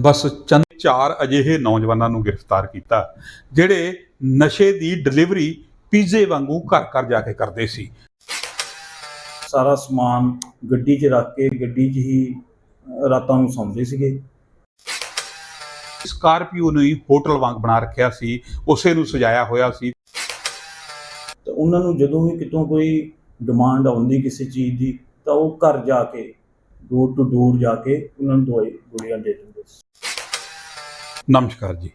ਬਸ ਚੰਦ ਚਾਰ ਅਜਿਹੇ ਨੌਜਵਾਨਾਂ ਨੂੰ ਗ੍ਰਿਫਤਾਰ ਕੀਤਾ ਜਿਹੜੇ ਨਸ਼ੇ ਦੀ ਡਿਲੀਵਰੀ ਪੀਜ਼ੇ ਵਾਂਗੂ ਘਰ ਘਰ ਜਾ ਕੇ ਕਰਦੇ ਸੀ। ਸਾਰਾ ਸਮਾਨ ਗੱਡੀ 'ਚ ਰੱਖ ਕੇ ਗੱਡੀ 'ਚ ਹੀ ਰਾਤਾਂ ਨੂੰ ਸੌਂਦੇ ਸੀਗੇ। ਸਕਾਰਪੀਓ ਨੂੰ ਹੀ ਹੋਟਲ ਵਾਂਗ ਬਣਾ ਰੱਖਿਆ ਸੀ ਉਸੇ ਨੂੰ ਸਜਾਇਆ ਹੋਇਆ ਸੀ। ਤੇ ਉਹਨਾਂ ਨੂੰ ਜਦੋਂ ਵੀ ਕਿਤੋਂ ਕੋਈ ਡਿਮਾਂਡ ਆਉਂਦੀ ਕਿਸੇ ਚੀਜ਼ ਦੀ ਤਾਂ ਉਹ ਘਰ ਜਾ ਕੇ ਦੂਰ ਤੋਂ ਦੂਰ ਜਾ ਕੇ ਉਹਨਾਂ ਨੂੰ ਦਵਾਈ ਗੋਲੀਆਂ ਦੇ ਦਿੰਦੇ। ਨਮਸਕਾਰ ਜੀ।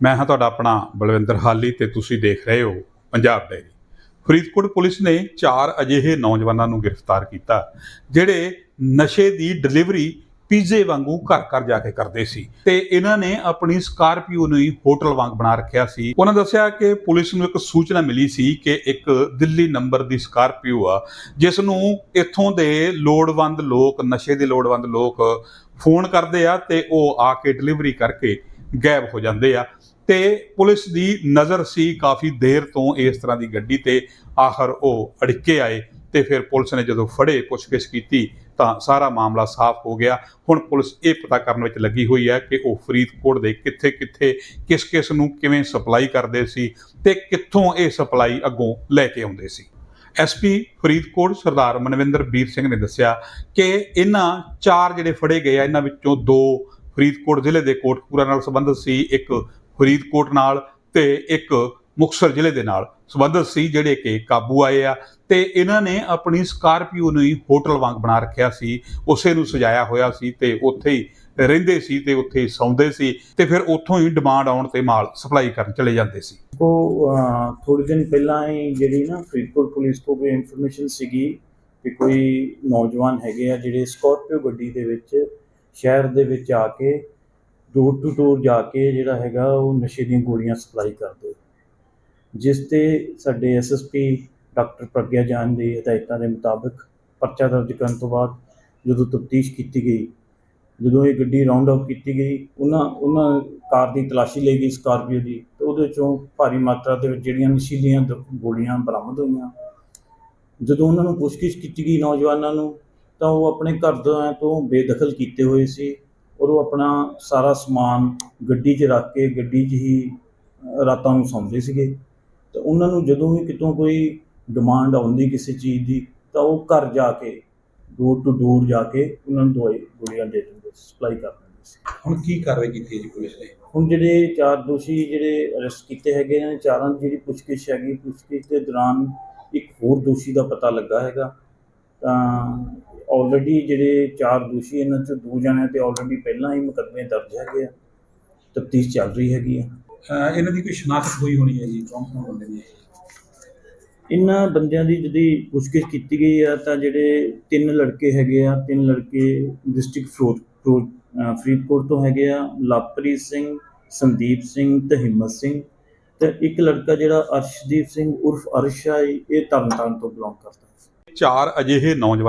ਮੈਂ ਹਾਂ ਤੁਹਾਡਾ ਆਪਣਾ ਬਲਵਿੰਦਰ ਹਾਲੀ ਤੇ ਤੁਸੀਂ ਦੇਖ ਰਹੇ ਹੋ ਪੰਜਾਬ ਡਾਇਰੀ ਫਰੀਦਕੋਟ ਪੁਲਿਸ ਨੇ ਚਾਰ ਅਜਿਹੇ ਨੌਜਵਾਨਾਂ ਨੂੰ ਗ੍ਰਿਫਤਾਰ ਕੀਤਾ, ਜਿਹੜੇ ਨਸ਼ੇ ਦੀ ਡਿਲੀਵਰੀ ਪੀਜ਼ੇ ਵਾਂਗੂ ਘਰ ਘਰ ਜਾ ਕੇ ਕਰਦੇ ਸੀ। ਤੇ ਇਹਨਾਂ ਨੇ ਆਪਣੀ ਸਕਾਰਪੀਓ ਨੂੰ ਹੀ ਹੋਟਲ ਵਾਂਗ ਬਣਾ ਰੱਖਿਆ ਸੀ। ਉਹਨਾਂ ਦੱਸਿਆ ਕਿ ਪੁਲਿਸ ਨੂੰ ਇੱਕ ਸੂਚਨਾ ਮਿਲੀ ਸੀ ਕਿ ਇੱਕ ਦਿੱਲੀ ਨੰਬਰ ਦੀ ਸਕਾਰਪੀਓ ਆ, ਜਿਸ ਨੂੰ ਇੱਥੋਂ ਦੇ ਲੋੜਵੰਦ ਲੋਕ, ਨਸ਼ੇ ਦੇ ਲੋੜਵੰਦ ਲੋਕ ਫੋਨ ਕਰਦੇ ਆ ਤੇ ਉਹ ਆ ਕੇ ਡਿਲੀਵਰੀ ਕਰਕੇ ਗਾਇਬ ਹੋ ਜਾਂਦੇ ਆ। ਤੇ ਪੁਲਿਸ ਦੀ ਨਜ਼ਰ ਸੀ ਕਾਫੀ ਦੇਰ ਤੋਂ ਇਸ ਤਰ੍ਹਾਂ ਦੀ ਗੱਡੀ ਤੇ ਆਖਰ ਉਹ ਅੜਿੱਕੇ ਆਏ। ਤੇ ਫਿਰ ਪੁਲਿਸ ਨੇ ਜਦੋਂ ਫੜੇ, ਪੁੱਛਗਿੱਛ ਕੀਤੀ, ਤਾਂ ਸਾਰਾ ਮਾਮਲਾ ਸਾਫ਼ ਹੋ ਗਿਆ। ਹੁਣ ਪੁਲਿਸ ਇਹ ਪਤਾ ਕਰਨ ਵਿੱਚ ਲੱਗੀ ਹੋਈ ਹੈ ਕਿ ਉਹ ਫਰੀਦਕੋਟ ਦੇ ਕਿੱਥੇ-ਕਿੱਥੇ, ਕਿਸ-ਕਿਸ ਨੂੰ ਕਿਵੇਂ ਸਪਲਾਈ ਕਰਦੇ ਸੀ ਤੇ ਕਿੱਥੋਂ ਇਹ ਸਪਲਾਈ ਅੱਗੋਂ ਲੈ ਕੇ ਆਉਂਦੇ ਸੀ। ਐਸਪੀ ਫਰੀਦਕੋਟ ਸਰਦਾਰ ਮਨਵਿੰਦਰ ਵੀਰ ਸਿੰਘ ਨੇ ਦੱਸਿਆ ਕਿ ਇਹਨਾਂ ਚਾਰ ਜਿਹੜੇ ਫੜੇ ਗਏ ਆ, ਇਹਨਾਂ ਵਿੱਚੋਂ ਦੋ ਫਰੀਦਕੋਟ ਜ਼ਿਲ੍ਹੇ ਦੇ ਕੋਟਕਪੂਰਾ ਨਾਲ ਸੰਬੰਧਿਤ ਸੀ, ਇੱਕ ਫਰੀਦਕੋਟ ਨਾਲ ਤੇ ਇੱਕ ਮੁਕਤਸਰ ਜ਼ਿਲ੍ਹੇ ਦੇ ਨਾਲ ਸੰਬੰਧਿਤ ਸੀ, ਜਿਹੜੇ ਕਿ ਕਾਬੂ ਆਏ ਆ ਤੇ ਇਹਨਾਂ ਨੇ ਆਪਣੀ ਸਕਾਰਪੀਓ ਨੂੰ ਹੀ ਹੋਟਲ ਵਾਂਗ ਬਣਾ ਰੱਖਿਆ ਸੀ, ਉਸੇ ਨੂੰ ਸਜਾਇਆ ਹੋਇਆ ਸੀ ਤੇ ਉੱਥੇ ਹੀ ਰਹਿੰਦੇ ਸੀ ਤੇ ਉੱਥੇ ਹੀ ਸੌਂਦੇ ਸੀ ਤੇ ਫਿਰ ਉੱਥੋਂ ਹੀ ਡਿਮਾਂਡ ਆਉਣ ਤੇ ਮਾਲ ਸਪਲਾਈ ਕਰਨ ਚਲੇ ਜਾਂਦੇ ਸੀ। ਉਹ ਥੋੜੇ ਦਿਨ ਪਹਿਲਾਂ ਹੀ ਜਿਹੜੀ ਨਾ ਫਰੀਦਕੋਟ ਪੁਲਿਸ ਤੋਂ ਕੋਈ ਇਨਫੋਰਮੇਸ਼ਨ ਸੀਗੀ ਕਿ ਕੋਈ ਨੌਜਵਾਨ ਹੈਗੇ ਆ ਜਿਹੜੇ ਸਕਾਰਪੀਓ ਗੱਡੀ ਦੇ ਵਿੱਚ ਸ਼ਹਿਰ ਦੇ ਵਿੱਚ ਆ ਕੇ ਡੋਰ ਟੂ ਡੋਰ ਜਾ ਕੇ ਜਿਹੜਾ ਹੈਗਾ ਉਹ ਨਸ਼ੇ ਦੀਆਂ ਗੋਲੀਆਂ ਸਪਲਾਈ ਕਰਦੇ। ਜਿਸ ਤੇ ਸਾਡੇ ਐਸਐਸਪੀ ਡਾਕਟਰ ਪ੍ਰਗਿਆ ਜਾਨ ਦੀ ਹਦਾਇਤਾਂ ਦੇ ਮੁਤਾਬਕ ਪਰਚਾ ਦਰਜ ਕਰਨ ਤੋਂ ਬਾਅਦ ਜਦੋਂ ਤਫਤੀਸ਼ ਕੀਤੀ ਗਈ, ਜਦੋਂ ਇਹ ਗੱਡੀ ਰਾਉਂਡ ਅਪ ਕੀਤੀ ਗਈ, ਉਹਨਾਂ ਉਹਨਾਂ ਕਾਰ ਦੀ ਤਲਾਸ਼ੀ ਲਈ ਗਈ ਸਕਾਰਪੀਓ ਦੀ, ਤੇ ਉਹਦੇ ਚੋਂ ਭਾਰੀ ਮਾਤਰਾ ਦੇ ਵਿੱਚ ਜਿਹੜੀਆਂ ਨਸ਼ੀਲੀਆਂ ਦ- ਗੋਲੀਆਂ ਬਰਾਮਦ ਹੋਈਆਂ। ਜਦੋਂ ਉਹਨਾਂ ਨੂੰ ਪੁੱਛਗਿੱਛ ਕੀਤੀ ਗਈ ਨੌਜਵਾਨਾਂ ਨੂੰ, ਤਾਂ ਉਹ ਆਪਣੇ ਘਰ ਤੋਂ ਬੇਦਖਲ ਕੀਤੇ ਹੋਏ ਸੀ ਔਰ ਉਹ ਆਪਣਾ ਸਾਰਾ ਸਮਾਨ ਗੱਡੀ 'ਚ ਰੱਖ ਕੇ ਗੱਡੀ 'ਚ ਹੀ ਰਾਤਾਂ ਨੂੰ ਸੌਂਦੇ ਸੀਗੇ। ਤੇ ਉਹਨਾਂ ਨੂੰ ਜਦੋਂ ਵੀ ਕਿਤੋਂ ਕੋਈ ਡਿਮਾਂਡ ਆਉਂਦੀ ਕਿਸੇ ਚੀਜ਼ ਦੀ ਤਾਂ ਉਹ ਘਰ ਜਾ ਕੇ ਦੂਰ ਤੋਂ ਦੂਰ ਜਾ ਕੇ ਉਹਨਾਂ ਨੂੰ ਦਵਾਈ ਗੋਲੀਆਂ ਦੇ ਦਿੰਦੇ ਸਪਲਾਈ ਕਰ ਦਿੰਦੇ ਸੀ। ਹੁਣ ਕੀ ਕਾਰਵਾਈ ਕੀਤੀ ਜੀ ਪੁਲਿਸ ਨੇ? ਹੁਣ ਜਿਹੜੇ ਚਾਰ ਦੋਸ਼ੀ ਜਿਹੜੇ ਅਰੈਸਟ ਕੀਤੇ ਹੈਗੇ ਨੇ ਚਾਰਾਂ ਦੀ ਜਿਹੜੀ ਪੁੱਛਗਿੱਛ ਹੈਗੀ ਪੁੱਛਗਿੱਛ ਦੇ ਦੌਰਾਨ ਇੱਕ ਹੋਰ ਦੋਸ਼ੀ ਦਾ ਪਤਾ ਲੱਗਾ ਹੈਗਾ। ਤਾਂ ਆਲਰੇਡੀ ਜਿਹੜੇ ਚਾਰ ਦੋਸ਼ੀ ਇਹਨਾਂ ਚੋਂ ਦੋ ਜਣੇ ਤੇ ਆਲਰੇਡੀ ਪਹਿਲਾਂ ਹੀ ਮੁਕੱਦਮੇ ਦਰਜ ਹੈਗੇ ਆ। ਤਫਤੀਸ਼ ਚੱਲ ਰਹੀ ਹੈਗੀ ਆ। ਇਹਨਾਂ ਦੀ ਕੋਈ ਸ਼ਨਾਖਤ ਹੋਈ ਹੋਣੀ ਹੈ ਜੀ ਕੌਣ ਕੌਣ ਬੰਦੇ ਨੇ? ਇਹਨਾਂ ਬੰਦਿਆਂ ਦੀ ਜਿਹੜੀ ਪੁੱਛਗਿੱਛ ਕੀਤੀ ਗਈ ਆ ਤਾਂ ਜਿਹੜੇ ਤਿੰਨ ਲੜਕੇ ਹੈਗੇ ਆ ਤਿੰਨ ਲੜਕੇ ਡਿਸਟ੍ਰਿਕਟ ਅਹ ਫਰੀਦਕੋਟ ਤੋਂ ਹੈਗੇ ਆ ਲਵਪ੍ਰੀਤ ਸਿੰਘ ਸੰਦੀਪ ਸਿੰਘ ਤੇ ਹਿੰਮਤ ਸਿੰਘ ਤੇ ਇੱਕ ਲੜਕਾ ਜਿਹੜਾ ਅਰਸ਼ਦੀਪ ਸਿੰਘ ਉਰਫ ਅਰਸ਼ਾ ਇਹ ਤਰਨਤਾਰਨ ਤੋਂ ਬਿਲੋਂਗ ਕਰਦਾ। ਚਾਰ ਅਜਿਹੇ ਨੌਜਵਾਨ